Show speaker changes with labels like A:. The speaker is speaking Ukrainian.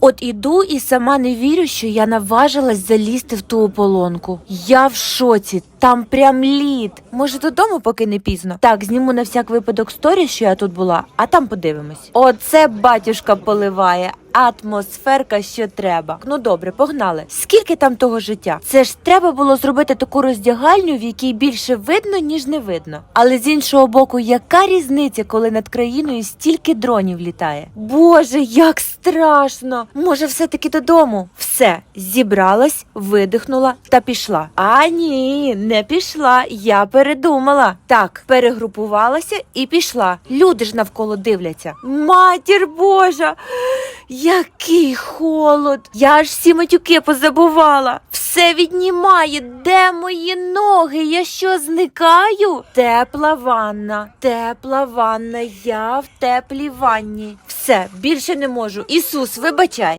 A: От іду і сама не вірю, що я наважилась залізти в ту ополонку. Я в шоці, там прям лід. Може, додому, поки не пізно. Так, зніму на всяк випадок сторі, що я тут була, а там подивимось. Оце батюшка поливає. Атмосферка, що треба. Ну добре, погнали. Скільки там того життя? Це ж треба було зробити таку роздягальню, в якій більше видно, ніж не видно. Але з іншого боку, яка різниця, коли над країною стільки дронів літає? Боже, як страшно! Може, все-таки додому? Все, зібралась, видихнула та пішла. А ні, не пішла. Я передумала. Так, перегрупувалася і пішла. Люди ж навколо дивляться. Матір Божа! Який холод! Я аж всі матюки позабувала. Все віднімає. Де мої ноги? Я що зникаю? Тепла ванна, тепла ванна. Я в теплій ванні. Все, більше не можу. Ісус, вибачай.